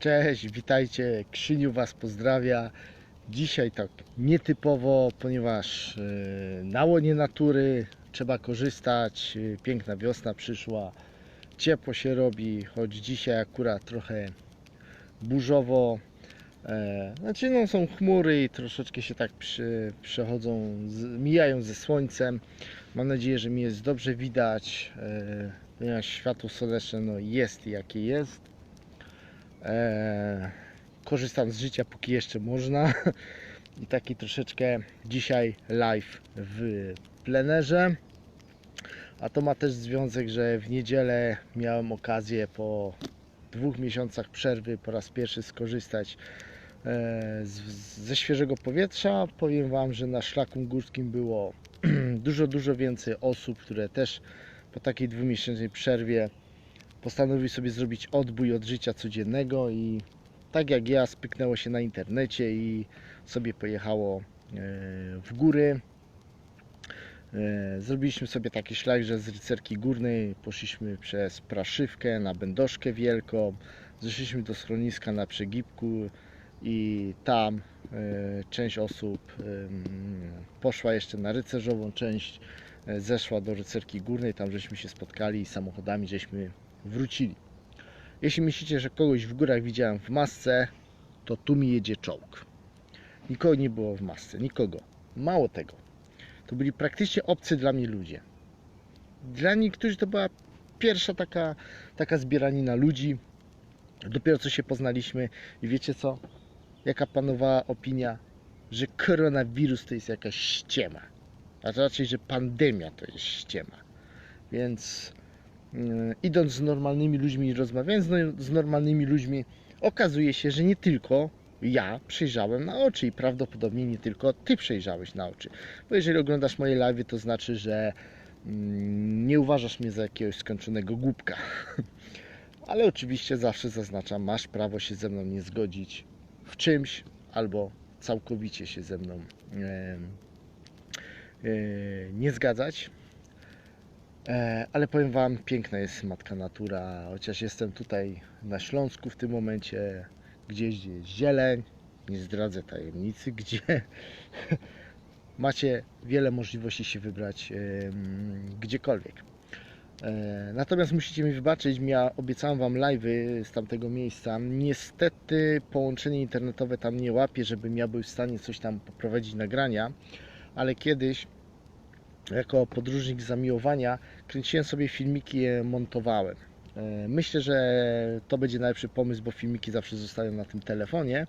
Cześć, witajcie. Krzyniu Was pozdrawia. Dzisiaj tak nietypowo, ponieważ e, na łonie natury trzeba korzystać. E, Piękna wiosna przyszła, ciepło się robi, choć dzisiaj akurat trochę burzowo. E, Znaczy, no, są chmury i troszeczkę się tak przy, przechodzą, mijają ze słońcem. Mam nadzieję, że mi jest dobrze widać, ponieważ światło słoneczne no, jest jakie jest. E, korzystam z życia póki jeszcze można i taki troszeczkę dzisiaj live w plenerze a to ma też związek, że w niedzielę miałem okazję po dwóch miesiącach przerwy po raz pierwszy skorzystać e, z, ze świeżego powietrza. Powiem Wam, że na szlaku górskim było dużo, dużo więcej osób, które też po takiej dwumiesięcznej przerwie postanowiły sobie zrobić odbój od życia codziennego i tak jak ja spyknęło się na internecie i sobie pojechało e, w góry. E, Zrobiliśmy sobie taki szlak, że z rycerki górnej poszliśmy przez Praszywkę na Będoszkę Wielką, zeszliśmy do schroniska na Przegibku i tam e, część osób poszła jeszcze na rycerzową część, zeszła do rycerki górnej, tam żeśmy się spotkali i samochodami żeśmy wrócili. Jeśli myślicie, że kogoś w górach widziałem w masce, to tu mi jedzie czołg. Nikogo nie było w masce, nikogo. Mało tego. To byli praktycznie obcy dla mnie ludzie. Dla niektórych to była pierwsza taka, taka zbieranina ludzi. Dopiero co się poznaliśmy i wiecie co? Jaka panowała opinia, że koronawirus to jest jakaś ściema. A raczej, że pandemia to jest ściema. Więc idąc z normalnymi ludźmi i rozmawiając z, no- z normalnymi ludźmi, okazuje się, że nie tylko ja przejrzałem na oczy i prawdopodobnie nie tylko ty przejrzałeś na oczy. Bo jeżeli oglądasz moje live, to znaczy, że mm, nie uważasz mnie za jakiegoś skończonego głupka. Ale oczywiście zawsze zaznaczam, masz prawo się ze mną nie zgodzić w czymś albo całkowicie się ze mną e, e, nie zgadzać. E, ale powiem Wam, piękna jest Matka Natura, chociaż jestem tutaj na Śląsku w tym momencie, gdzieś gdzie jest zieleń, nie zdradzę tajemnicy, gdzie macie wiele możliwości się wybrać gdziekolwiek. E, Natomiast musicie mi wybaczyć, ja obiecałem Wam live'y z tamtego miejsca. Niestety połączenie internetowe tam nie łapie, żebym ja był w stanie coś tam poprowadzić nagrania, ale kiedyś jako podróżnik zamiłowania kręciłem sobie filmiki je montowałem. E, Myślę, że to będzie najlepszy pomysł, bo filmiki zawsze zostają na tym telefonie.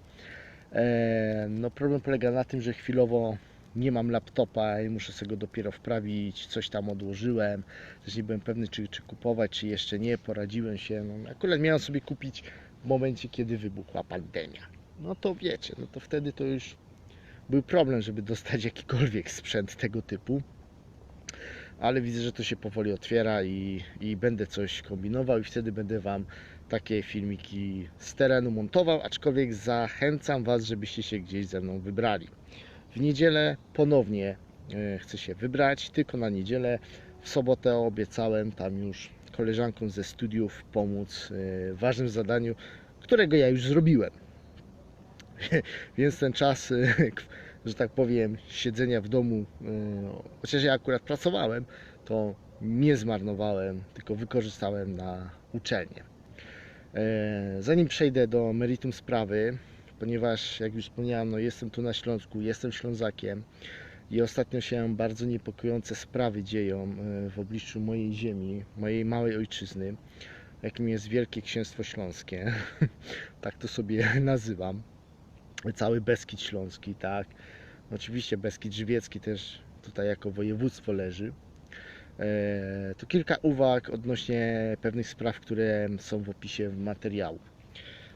E, No problem polega na tym, że chwilowo nie mam laptopa i muszę sobie go dopiero wprawić, coś tam odłożyłem. Też nie byłem pewny, czy, czy kupować, czy jeszcze nie. Poradziłem się. No, akurat miałem sobie kupić w momencie, kiedy wybuchła pandemia. No to wiecie, no to wtedy to już był problem, żeby dostać jakikolwiek sprzęt tego typu. Ale widzę, że to się powoli otwiera i, i będę coś kombinował i wtedy będę Wam takie filmiki z terenu montował, aczkolwiek zachęcam Was, żebyście się gdzieś ze mną wybrali. W niedzielę ponownie e, chcę się wybrać, tylko na niedzielę. W sobotę obiecałem tam już koleżankom ze studiów pomóc e, w ważnym zadaniu, którego ja już zrobiłem. Więc ten czas, e, że tak powiem, siedzenia w domu, e, chociaż ja akurat pracowałem, to nie zmarnowałem, tylko wykorzystałem na uczelnię. E, Zanim przejdę do meritum sprawy, ponieważ jak już wspomniałem, no jestem tu na Śląsku, jestem Ślązakiem i ostatnio się bardzo niepokojące sprawy dzieją e, w obliczu mojej ziemi, mojej małej ojczyzny, jakim jest Wielkie Księstwo Śląskie. tak to sobie nazywam. Cały Beskid Śląski, tak. Oczywiście Beskid Żywiecki też tutaj jako województwo leży. E, To kilka uwag odnośnie pewnych spraw, które są w opisie materiału.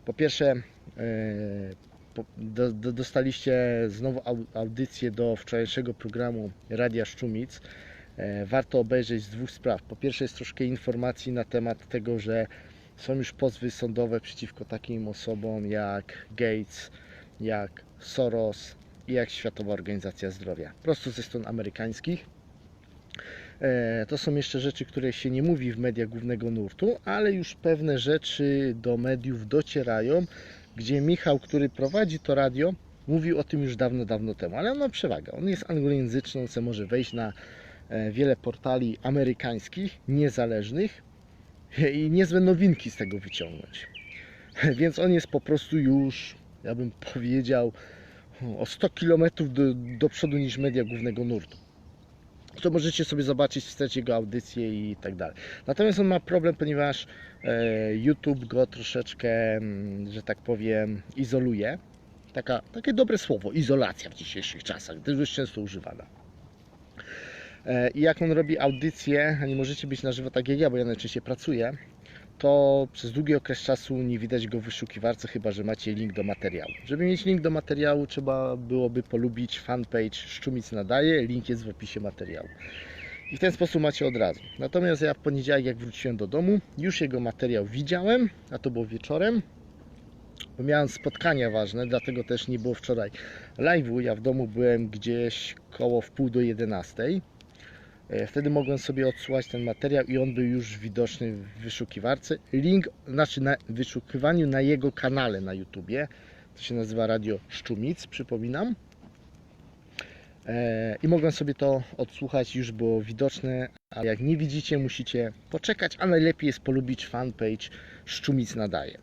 Po pierwsze, e, dostaliście znowu au- audycję do wczorajszego programu Radia Szczumic. E, Warto obejrzeć z dwóch spraw. Po pierwsze jest troszkę informacji na temat tego, że są już pozwy sądowe przeciwko takim osobom jak Gates, jak Soros i jak Światowa Organizacja Zdrowia. Prosto ze stron amerykańskich. E, To są jeszcze rzeczy, które się nie mówi w mediach głównego nurtu, ale już pewne rzeczy do mediów docierają, gdzie Michał, który prowadzi to radio, mówił o tym już dawno, dawno temu, ale on ma przewagę. On jest anglojęzyczny, co może wejść na e, wiele portali amerykańskich, niezależnych i niezłe nowinki z tego wyciągnąć. Więc on jest po prostu już, ja bym powiedział, o 100 km do, do przodu niż media głównego nurtu. To możecie sobie zobaczyć, wstecz jego audycje i tak dalej. Natomiast on ma problem, ponieważ e, YouTube go troszeczkę, mm, że tak powiem, izoluje. Taka, takie dobre słowo, izolacja w dzisiejszych czasach, też jest często używana. E, I jak on robi audycje, a nie możecie być na żywo tak jak ja, bo ja najczęściej pracuję, to przez długi okres czasu nie widać go w wyszukiwarce, chyba że macie link do materiału. Żeby mieć link do materiału, trzeba byłoby polubić fanpage Szczumic Nadaje, link jest w opisie materiału. I w ten sposób macie od razu. Natomiast ja w poniedziałek, jak wróciłem do domu, już jego materiał widziałem, a to było wieczorem, bo miałem spotkania ważne, dlatego też nie było wczoraj live'u. Ja w domu byłem gdzieś koło wpół do 11. E, Wtedy mogłem sobie odsłuchać ten materiał i on był już widoczny w wyszukiwarce. Link, znaczy na wyszukiwaniu na jego kanale na YouTubie. To się nazywa Radio Szczumic, przypominam. E, I mogłem sobie to odsłuchać, już było widoczne. A jak nie widzicie, musicie poczekać, a najlepiej jest polubić fanpage Szczumic Nadaje.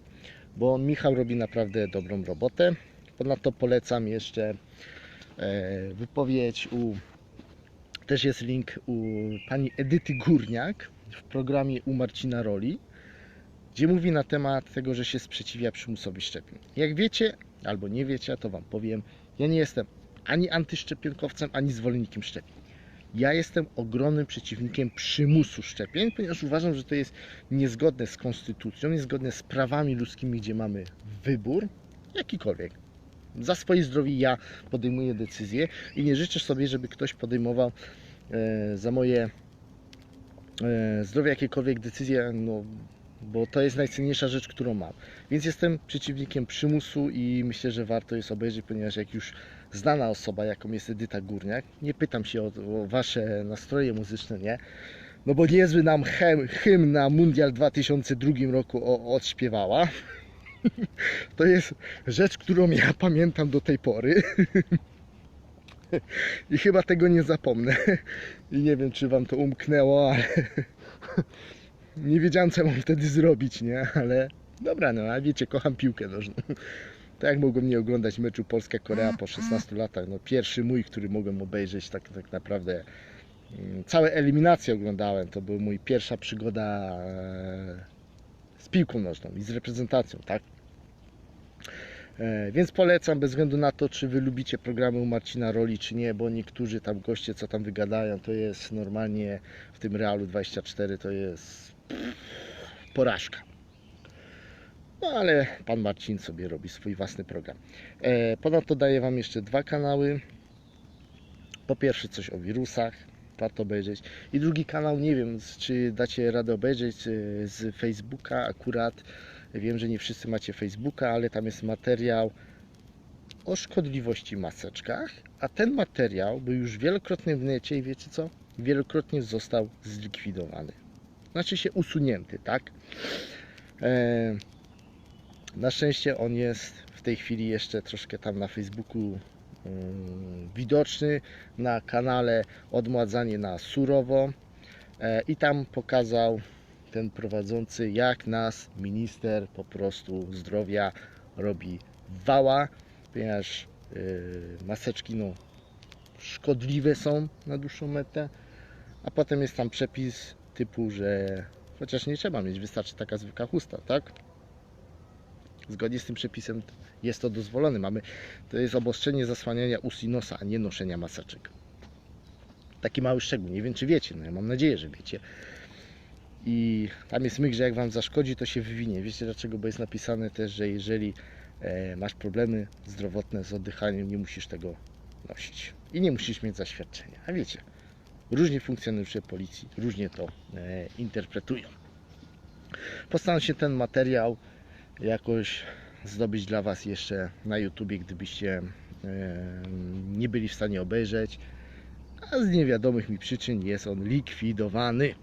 Bo Michał robi naprawdę dobrą robotę. Ponadto polecam jeszcze e, wypowiedź u też jest link u pani Edyty Górniak w programie u Marcina Roli, gdzie mówi na temat tego, że się sprzeciwia przymusowi szczepień. Jak wiecie, albo nie wiecie, to Wam powiem, ja nie jestem ani antyszczepionkowcem, ani zwolennikiem szczepień. Ja jestem ogromnym przeciwnikiem przymusu szczepień, ponieważ uważam, że to jest niezgodne z konstytucją, niezgodne z prawami ludzkimi, gdzie mamy wybór, jakikolwiek. Za swoje zdrowie ja podejmuję decyzje i nie życzę sobie, żeby ktoś podejmował e, za moje e, zdrowie jakiekolwiek decyzje, no, bo to jest najcenniejsza rzecz, którą mam. Więc jestem przeciwnikiem przymusu i myślę, że warto jest obejrzeć, ponieważ jak już znana osoba, jaką jest Edyta Górniak, nie pytam się o, o Wasze nastroje muzyczne, nie? No bo niezły nam hymn, na Mundial w 2002 roku odśpiewała. To jest rzecz, którą ja pamiętam do tej pory. I chyba tego nie zapomnę. I nie wiem, czy wam to umknęło, ale nie wiedziałem, co mam wtedy zrobić, nie? Ale dobra, no, a wiecie, kocham piłkę nożną. Tak jak mogłem nie oglądać meczu Polska-Korea po 16 latach. No, pierwszy mój, który mogłem obejrzeć, tak, tak naprawdę mm, całe eliminacje oglądałem. To była mój pierwsza przygoda e, z piłką nożną i z reprezentacją, tak? E, Więc polecam bez względu na to, czy wy lubicie programy u Marcina Roli, czy nie, bo niektórzy tam goście, co tam wygadają, to jest normalnie w tym Realu 24 to jest porażka. No ale pan Marcin sobie robi swój własny program. E, Ponadto daję wam jeszcze dwa kanały. Po pierwsze coś o wirusach, warto obejrzeć. I drugi kanał, nie wiem, czy dacie radę obejrzeć e, z Facebooka akurat. Wiem, że nie wszyscy macie Facebooka, ale tam jest materiał o szkodliwości maseczkach, a ten materiał był już wielokrotnie w necie i wiecie co? Wielokrotnie został zlikwidowany. Znaczy się usunięty, tak? E, na szczęście on jest w tej chwili jeszcze troszkę tam na Facebooku widoczny, na kanale Odmładzanie na surowo e, i tam pokazał ten prowadzący, jak nas minister po prostu zdrowia robi wała, ponieważ yy, maseczki no, szkodliwe są na dłuższą metę, a potem jest tam przepis typu, że chociaż nie trzeba mieć, wystarczy taka zwykła chusta, tak? Zgodnie z tym przepisem jest to dozwolone. Mamy, to jest obostrzenie zasłaniania ust i nosa, a nie noszenia maseczek. Taki mały szczegół. Nie wiem, czy wiecie. No ja mam nadzieję, że wiecie. I tam jest myk, że jak Wam zaszkodzi, to się wywinie. Wiecie dlaczego? Bo jest napisane też, że jeżeli e, masz problemy zdrowotne z oddychaniem, nie musisz tego nosić. I nie musisz mieć zaświadczenia. A wiecie, różnie funkcjonariusze policji różnie to e, interpretują. Postaram się ten materiał jakoś zdobyć dla Was jeszcze na YouTubie, gdybyście e, nie byli w stanie obejrzeć. a z niewiadomych mi przyczyn jest on likwidowany.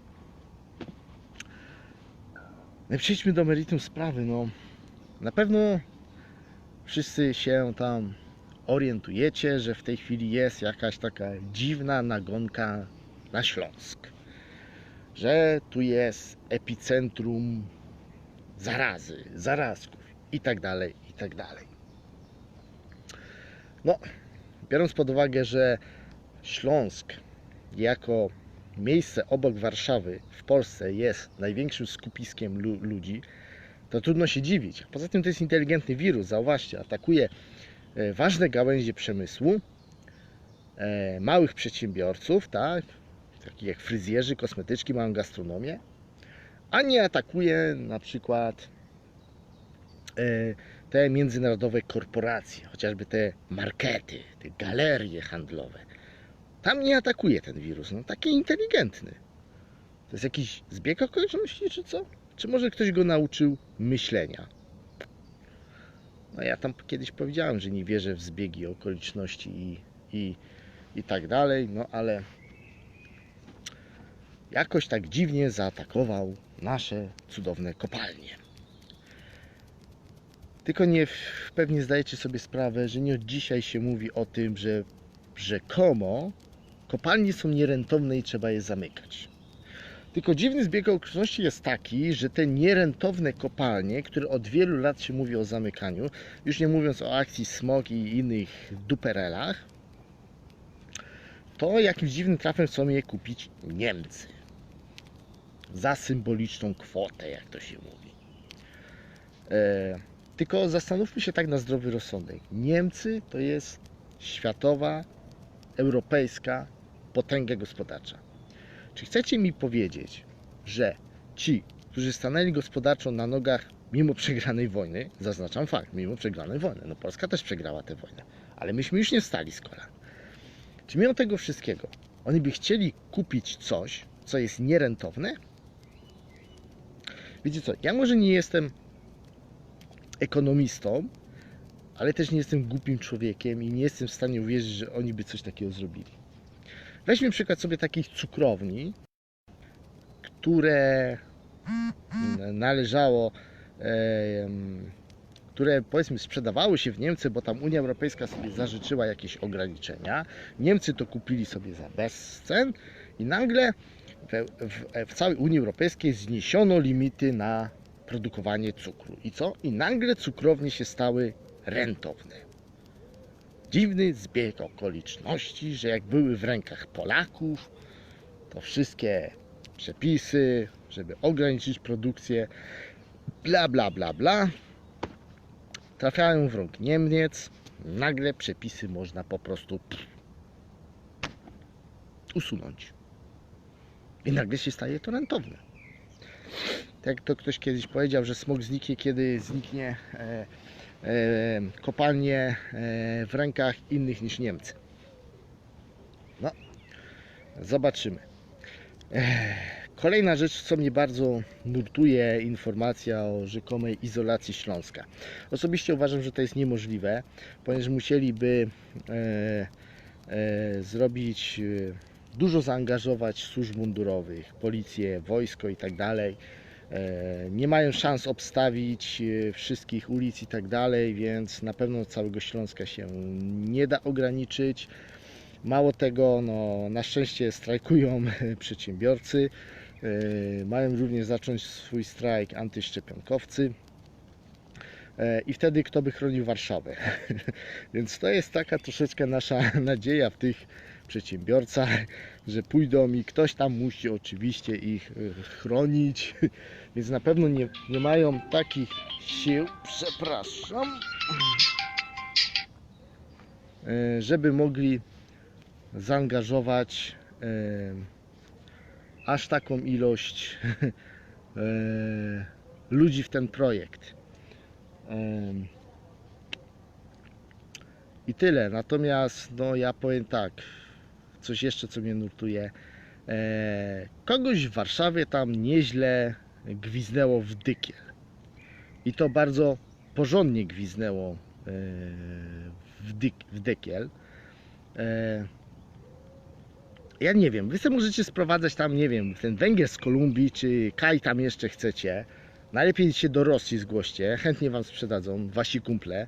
I przejdźmy do meritum sprawy. No, na pewno wszyscy się tam orientujecie, że w tej chwili jest jakaś taka dziwna nagonka na Śląsk. Że tu jest epicentrum zarazy, zarazków i tak dalej, i tak dalej. No, biorąc pod uwagę, że Śląsk jako miejsce obok Warszawy w Polsce jest największym skupiskiem lu- ludzi, to trudno się dziwić. Poza tym to jest inteligentny wirus, zauważcie, atakuje e, ważne gałęzie przemysłu, e, małych przedsiębiorców, tak, takich jak fryzjerzy, kosmetyczki, małą gastronomię, a nie atakuje na przykład te międzynarodowe korporacje, chociażby te markety, te galerie handlowe. Tam nie atakuje ten wirus, no taki inteligentny. To jest jakiś zbieg okoliczności, czy co? Czy może ktoś go nauczył myślenia? No ja tam kiedyś powiedziałem, że nie wierzę w zbiegi okoliczności i, i, i tak dalej, no ale jakoś tak dziwnie zaatakował nasze cudowne kopalnie. Tylko nie pewnie zdajecie sobie sprawę, że nie od dzisiaj się mówi o tym, że rzekomo kopalnie są nierentowne i trzeba je zamykać. Tylko dziwny zbieg okoliczności jest taki, że te nierentowne kopalnie, które od wielu lat się mówi o zamykaniu, już nie mówiąc o akcji SMOG i innych duperelach, to jakimś dziwnym trafem chcą je kupić Niemcy. Za symboliczną kwotę, jak to się mówi. E, tylko zastanówmy się tak na zdrowy rozsądek. Niemcy to jest światowa, europejska potęga gospodarcza. Czy chcecie mi powiedzieć, że ci, którzy stanęli gospodarczo na nogach mimo przegranej wojny, zaznaczam fakt, mimo przegranej wojny, no Polska też przegrała tę wojnę, ale myśmy już nie wstali z kolan. Czy mimo tego wszystkiego oni by chcieli kupić coś, co jest nierentowne? Wiecie co, ja może nie jestem ekonomistą, ale też nie jestem głupim człowiekiem i nie jestem w stanie uwierzyć, że oni by coś takiego zrobili. Weźmy przykład sobie takich cukrowni, które należało, które powiedzmy sprzedawały się w Niemcy, bo tam Unia Europejska sobie zażyczyła jakieś ograniczenia. Niemcy to kupili sobie za bezcen i nagle w, w, w całej Unii Europejskiej zniesiono limity na produkowanie cukru. I co? I nagle cukrownie się stały rentowne. Dziwny zbieg okoliczności, że jak były w rękach Polaków, to wszystkie przepisy, żeby ograniczyć produkcję, bla bla bla bla, trafiają w rąk Niemiec. Nagle przepisy można po prostu usunąć. I nagle się staje to rentowne. Tak jak to ktoś kiedyś powiedział, że smog zniknie, kiedy zniknie e, e, kopalnie e, w rękach innych niż Niemcy. No, zobaczymy. Ech, Kolejna rzecz, co mnie bardzo nurtuje, informacja o rzekomej izolacji Śląska. Osobiście uważam, że to jest niemożliwe, ponieważ musieliby e, e, zrobić, e, dużo zaangażować służb mundurowych, policję, wojsko i tak dalej. E, Nie mają szans obstawić e, wszystkich ulic i tak dalej, więc na pewno całego Śląska się nie da ograniczyć. Mało tego, no, na szczęście strajkują przedsiębiorcy. E, Mają również zacząć swój strajk antyszczepionkowcy. I wtedy kto by chronił Warszawę? Więc to jest taka troszeczkę nasza nadzieja w tych przedsiębiorcach, że pójdą i ktoś tam musi oczywiście ich e, chronić. Więc na pewno nie, nie mają takich sił, przepraszam, e, żeby mogli zaangażować e, aż taką ilość ludzi w ten projekt. I tyle. Natomiast no, ja powiem tak, coś jeszcze co mnie nurtuje. E, kogoś w Warszawie tam nieźle gwiznęło w dykiel. I to bardzo porządnie gwiznęło e, w, dyk, w dykiel. E, ja nie wiem, wy sobie możecie sprowadzać tam, nie wiem, ten węgiel z Kolumbii, czy kaj tam jeszcze chcecie. Najlepiej się do Rosji zgłoście, chętnie wam sprzedadzą wasi kumple.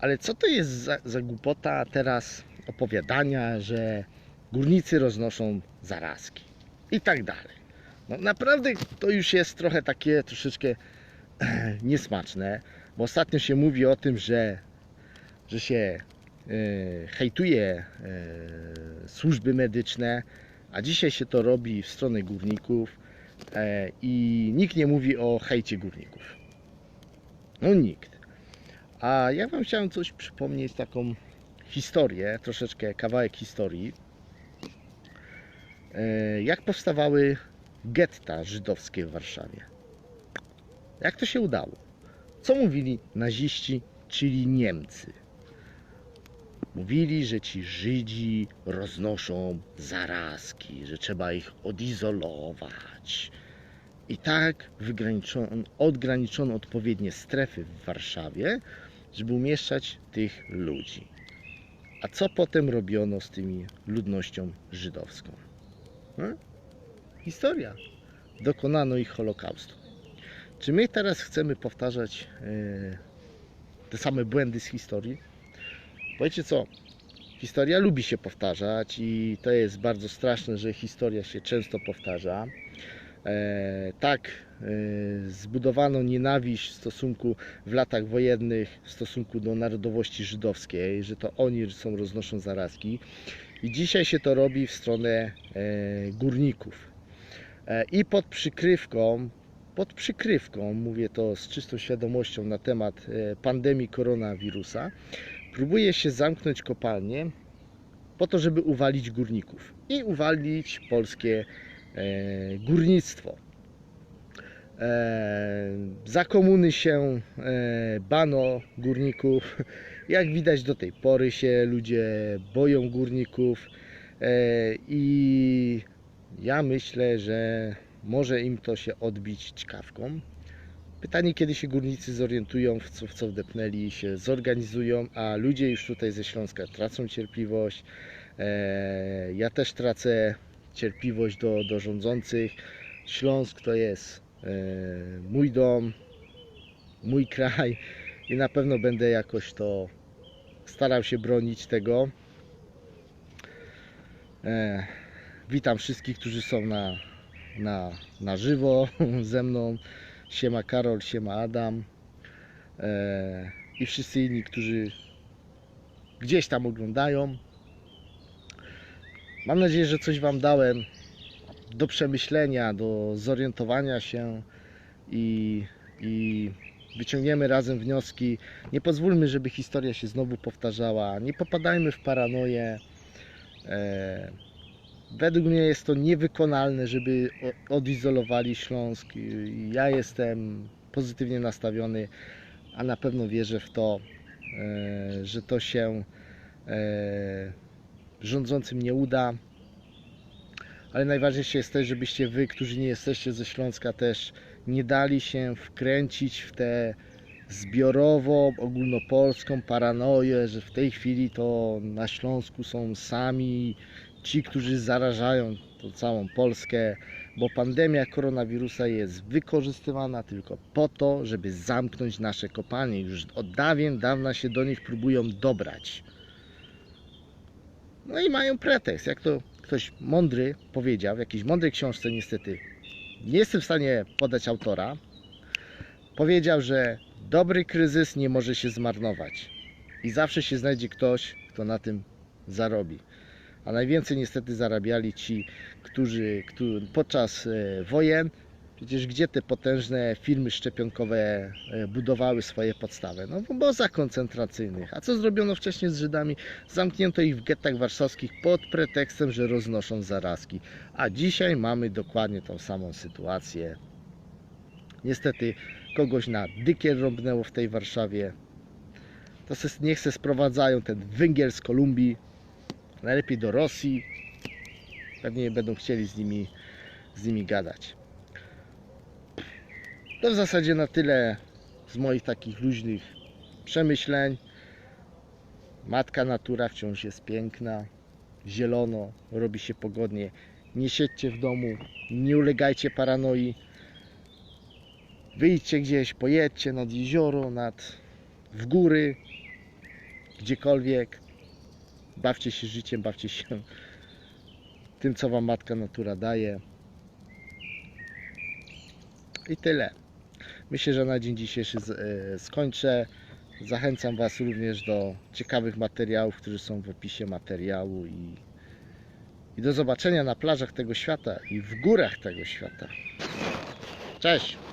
Ale co to jest za, za głupota teraz opowiadania, że górnicy roznoszą zarazki i tak dalej. No naprawdę to już jest trochę takie troszeczkę niesmaczne, bo ostatnio się mówi o tym, że, że się e, hejtuje e, służby medyczne, a dzisiaj się to robi w stronę górników e, i nikt nie mówi o hejcie górników. No nikt. A ja Wam chciałem coś przypomnieć, taką historię, troszeczkę kawałek historii. E, Jak powstawały getta żydowskie w Warszawie? Jak to się udało? Co mówili naziści, czyli Niemcy? Mówili, że ci Żydzi roznoszą zarazki, że trzeba ich odizolować. I tak odgraniczono odpowiednie strefy w Warszawie, żeby umieszczać tych ludzi. A co potem robiono z tymi ludnością żydowską? Hmm? Historia. Dokonano ich Holokaustu. Czy my teraz chcemy powtarzać e, te same błędy z historii? Powiecie co? Historia lubi się powtarzać i to jest bardzo straszne, że historia się często powtarza. E, tak zbudowano nienawiść w stosunku w latach wojennych w stosunku do narodowości żydowskiej, że to oni są roznoszą zarazki i dzisiaj się to robi w stronę e, górników. E, I pod przykrywką, pod przykrywką, mówię to z czystą świadomością na temat e, pandemii koronawirusa, próbuje się zamknąć kopalnie po to, żeby uwalić górników i uwalić polskie górnictwo. E, za komuny się e, bano górników. Jak widać do tej pory się ludzie boją górników e, i ja myślę, że może im to się odbić czkawką. Pytanie, kiedy się górnicy zorientują, w co, w co wdepnęli, się zorganizują, a ludzie już tutaj ze Śląska tracą cierpliwość. Ja też tracę cierpliwość do, do rządzących. Śląsk to jest mój dom, mój kraj i na pewno będę jakoś to starał się bronić tego. E, witam wszystkich, którzy są na, na, na żywo ze mną. Siema Karol, siema Adam e, i wszyscy inni, którzy gdzieś tam oglądają. Mam nadzieję, że coś Wam dałem do przemyślenia, do zorientowania się i, i wyciągniemy razem wnioski. Nie pozwólmy, żeby historia się znowu powtarzała. Nie popadajmy w paranoję. E, według mnie jest to niewykonalne, żeby odizolowali Śląsk. Ja jestem pozytywnie nastawiony, a na pewno wierzę w to, e, że to się e, rządzącym nie uda. Ale najważniejsze jest też, żebyście wy, którzy nie jesteście ze Śląska, też nie dali się wkręcić w tę zbiorową, ogólnopolską paranoję, że w tej chwili to na Śląsku są sami ci, którzy zarażają tą całą Polskę, bo pandemia koronawirusa jest wykorzystywana tylko po to, żeby zamknąć nasze kopalnie. Już od dawien dawna się do nich próbują dobrać. No i mają pretekst, jak to ktoś mądry powiedział, w jakiejś mądrej książce niestety, nie jestem w stanie podać autora, powiedział, że dobry kryzys nie może się zmarnować i zawsze się znajdzie ktoś, kto na tym zarobi. A najwięcej niestety zarabiali ci, którzy, którzy podczas e, wojen, przecież gdzie te potężne firmy szczepionkowe e, budowały swoje podstawy? No w obozach koncentracyjnych. A co zrobiono wcześniej z Żydami? Zamknięto ich w gettach warszawskich pod pretekstem, że roznoszą zarazki. A dzisiaj mamy dokładnie tą samą sytuację. Niestety kogoś na dykier rąbnęło w tej Warszawie. To se, niech se sprowadzają ten węgiel z Kolumbii, najlepiej do Rosji. Pewnie będą chcieli z nimi, z nimi gadać. To w zasadzie na tyle z moich takich luźnych przemyśleń. Matka natura wciąż jest piękna. zielono, robi się pogodnie. Nie siedźcie w domu, nie ulegajcie paranoi. Wyjdźcie gdzieś, pojedźcie nad jezioro, nad w góry, gdziekolwiek. Bawcie się życiem, bawcie się tym, co Wam Matka Natura daje. I tyle. Myślę, że na dzień dzisiejszy e, skończę. Zachęcam Was również do ciekawych materiałów, które są w opisie materiału i, i do zobaczenia na plażach tego świata i w górach tego świata. Cześć!